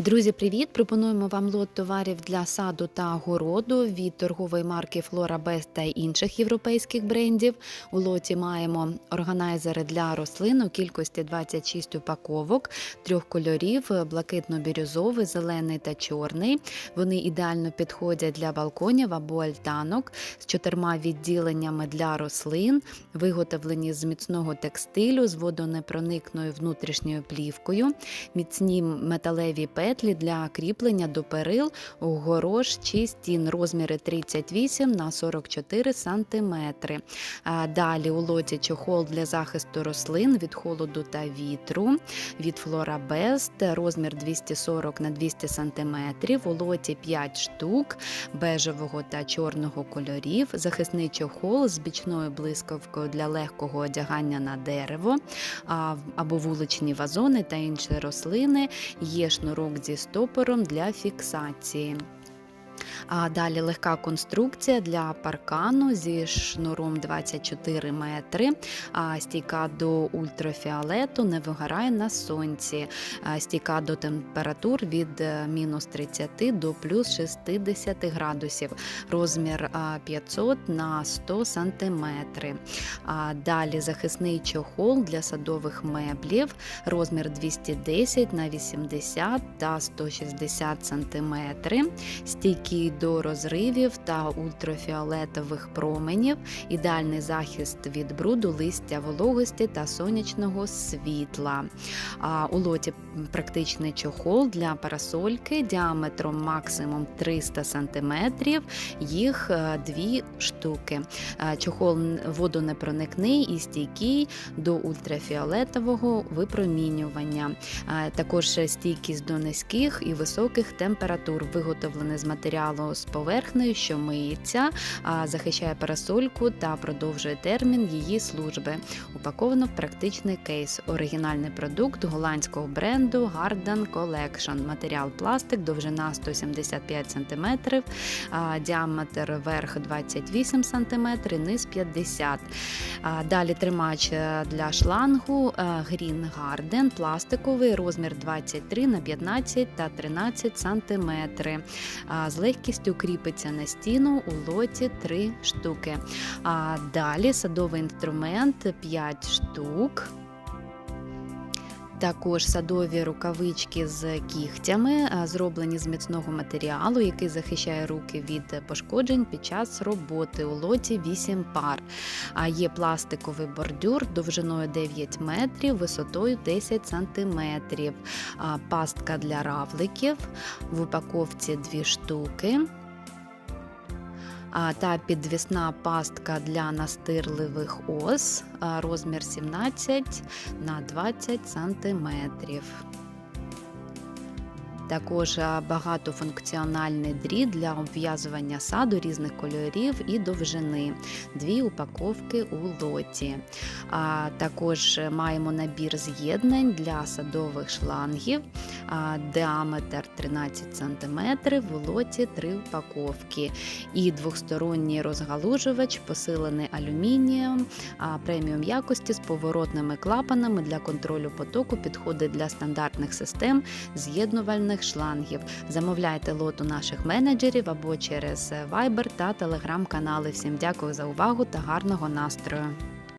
Друзі, привіт! Пропонуємо вам лот товарів для саду та городу від торгової марки Flora Best та інших європейських брендів. У лоті маємо органайзери для рослин у кількості 26 упаковок, трьох кольорів: блакитно-бірюзовий, зелений та чорний. Вони ідеально підходять для балконів або альтанок з чотирма відділеннями для рослин, виготовлені з міцного текстилю з водонепроникною внутрішньою плівкою, міцні металеві петлі для кріплення до перил, горош чи стін розміри 38 на 44 см. Далі у лоті чохол для захисту рослин від холоду та вітру від Best, розмір 240 на 200 см. У лоті 5 штук бежевого та чорного кольорів, захисний чохол з бічною блискавкою для легкого одягання на дерево або вуличні вазони та інші рослини. Є шнурок зі стопором для фіксації. А далі легка конструкція для паркану зі шнуром 24 метри, стійка до ультрафіолету, не вигорає на сонці, стійка до температур від е, мінус 30 до плюс 60 градусів, розмір 500 на 100 сантиметри. Далі захисний чохол для садових меблів, розмір 210 на 80 та 160 сантиметри, стійкий до розривів та ультрафіолетових променів, ідеальний захист від бруду, листя, вологості та сонячного світла. У лоті практичний чохол для парасольки діаметром максимум 300 см, їх е, дві штуки. Е, Чохол водонепроникний і стійкий до ультрафіолетового випромінювання. Е, Також стійкість до низьких і високих температур, виготовлений з матеріалу з поверхнею, що миється, захищає парасольку та продовжує термін її служби. Упаковано в практичний кейс. Оригінальний продукт голландського бренду Garden Collection. Матеріал пластик, довжина 175 см, діаметр верх 28 см, низ 50 А, Далі тримач е, для шлангу е, Green Garden, пластиковий, розмір 23 на 15 та 13 см. З легкістю кріпиться на стіну у лоті 3 штуки. А далі садовий інструмент 5 штук. Також садові рукавички з кігтями, зроблені з міцного матеріалу, який захищає руки від пошкоджень під час роботи. У лоті 8 пар. А є пластиковий бордюр довжиною 9 метрів, висотою 10 сантиметрів. Пастка для равликів. В упаковці 2 штуки. Та підвісна пастка для настирливих ос, розмір 17 на 20 сантиметрів. Також багатофункціональний дріт для обв'язування саду різних кольорів і довжини. Дві упаковки у лоті. Також маємо набір з'єднань для садових шлангів, діаметр 13 см, в лоті 3 упаковки. І двохсторонній розгалужувач, посилений алюмінієм, преміум якості з поворотними клапанами для контролю потоку підходить для стандартних систем з'єднувальних шлангів. Замовляйте лот у наших менеджерів або через Viber та Telegram канали. Всім дякую за увагу та гарного настрою!